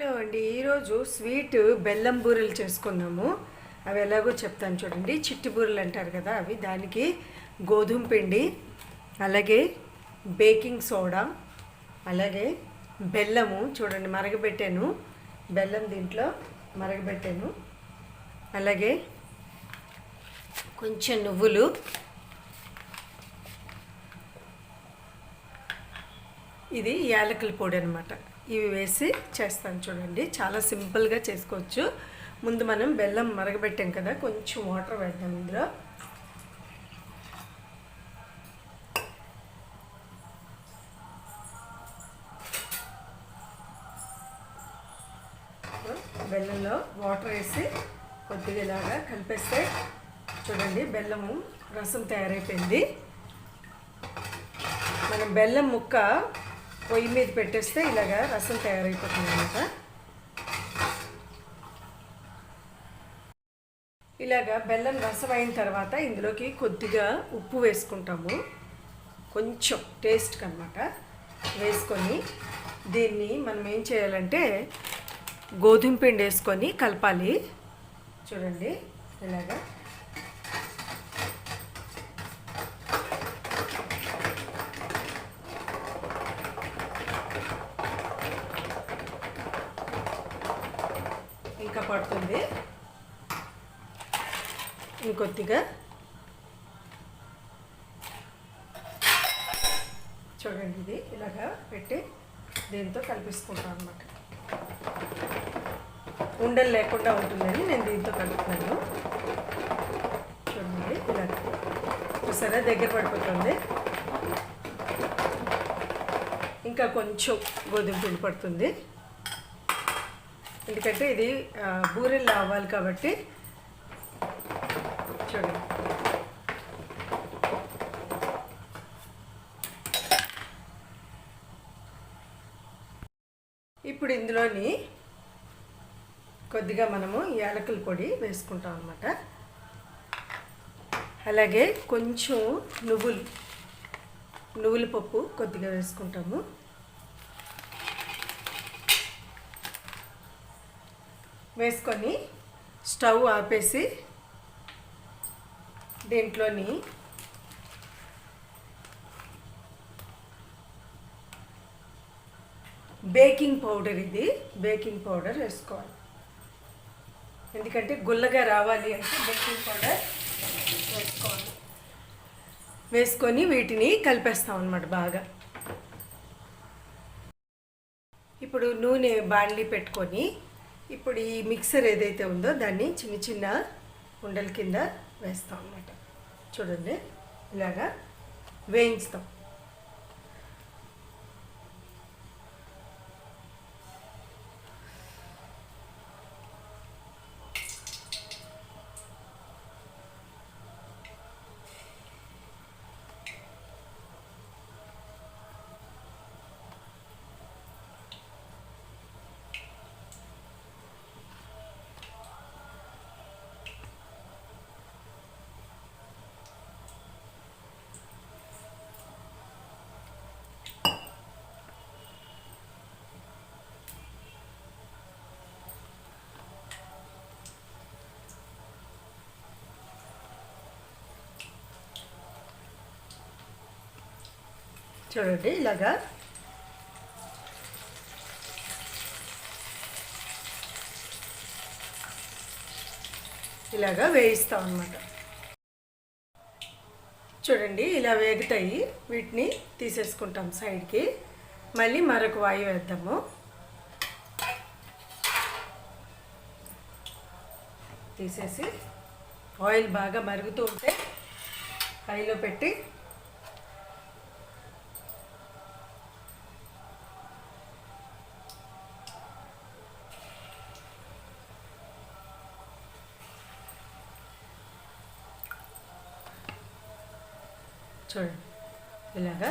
Hello అండి ఈరోజు sweet బెల్లం బూరెలు చేసుకున్నాము అవి ఎలాగో చెప్తాను చూడండి. చిట్టి బూరెలు అంటారు కదా అవి. దానికి గోధుమ పిండి అలాగే బేకింగ్ సోడా అలాగే బెల్లము. చూడండి మరగబెట్టాను. బెల్లం దీంట్లో మరగబెట్టాను. అలాగే కొంచెం నువ్వులు. ఇది యాలకుల పొడి అనమాట ఇవి వేసి చేస్తాను చూడండి. చాలా సింపుల్గా చేసుకోవచ్చు. ముందు మనం బెల్లం మరగబెట్టాం కదా కొంచెం వాటర్ వేద్దాం ఇందులో. బెల్లంలో వాటర్ వేసి కొద్దిగా ఇలాగా కలిపేస్తే చూడండి బెల్లము రసం తయారైపోయింది. మనం బెల్లం ముక్క పొయ్యి మీద పెట్టేస్తే ఇలాగా రసం తయారైపోతుంది అనమాట ఇలాగా బెల్లం రసం అయిన తర్వాత ఇందులోకి కొద్దిగా ఉప్పు వేసుకుంటాము. కొంచెం టేస్ట్కి అనమాట వేసుకొని దీన్ని మనం ఏం చేయాలంటే గోధుమ పిండి వేసుకొని కలపాలి. చూడండి ఇలాగా పడుతుంది. ఇంకొద్దిగా చూడండి ఇది ఇలాగా పెట్టి దీంతో కలిపిసుకుంటాను అనమాట ఉండలు లేకుండా ఉంటుందని నేను దీంతో కలుపుతున్నాను చూడండి ఇలా. చూసారా? దగ్గర పడిపోతుంది. ఇంకా కొంచెం గోధుమ పిండి పడుతుంది. ఎందుకంటే ఇది బూరెల్లా అవ్వాలి కాబట్టి. చూడండి. ఇప్పుడు ఇందులోని కొద్దిగా మనము యాలకుల పొడి వేసుకుంటాం అన్నమాట. అలాగే కొంచెం నువ్వులు నువ్వుల పప్పు కొద్దిగా వేసుకుంటాము. వేసుకొని స్టవ్ ఆపేసి దీంట్లోని బేకింగ్ పౌడర్ ఇది. బేకింగ్ పౌడర్ వేసుకోవాలి. ఎందుకంటే గుల్లగా రావాలి అంటే బేకింగ్ పౌడర్ వేసుకోవాలి. వేసుకొని వీటిని కలిపేస్తాం అన్నమాట బాగా. ఇప్పుడు నూనె బాండ్లీ పెట్టుకొని ఇప్పుడు ఈ మిక్సర్ ఏదైతే ఉందో దాన్ని చిన్న చిన్న ఉండల కింద వేస్తాం అన్నమాట. చూడండి. ఇలాగా వేయించుతాం. చూడండి ఇలాగా. ఇలాగా వేయిస్తాం అన్నమాట. చూడండి ఇలా వేగుతాయి. వీటిని తీసేసుకుంటాం సైడ్కి. మళ్ళీ మరొక వాయు వేద్దాము. తీసేసి ఆయిల్ బాగా మరుగుతూ ఉంటే హైలో పెట్టి చూడండి ఇలాగా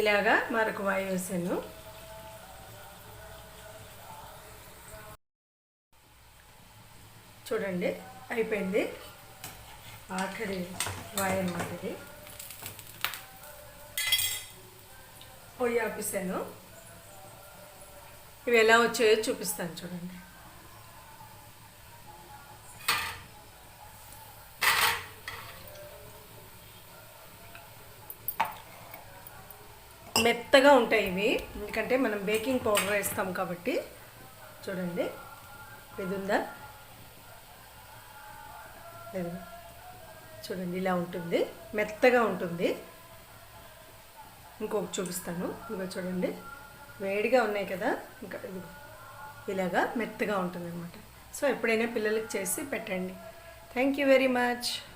ఇలాగా మరొక వాయి వేసాను చూడండి అయిపోయింది. ఆఖరి వాయి అనమాట ఇది పొయ్యి ఆపిస్తాను ఇవి ఎలా వచ్చాయో చూపిస్తాను చూడండి. మెత్తగా ఉంటాయి ఇవి. ఎందుకంటే మనం బేకింగ్ పౌడర్ వేస్తాం కాబట్టి. చూడండి. ఇది ఉందా లేదు చూడండి ఇలా ఉంటుంది. మెత్తగా ఉంటుంది. ఇంకొక చూపిస్తాను. ఇదిగో చూడండి. వేడిగా ఉన్నాయి కదా. ఇంకా ఇదిగో ఇలాగా మెత్తగా ఉంటుంది అనమాట సో ఎప్పుడైనా పిల్లలకి చేసి పెట్టండి. Thank you very much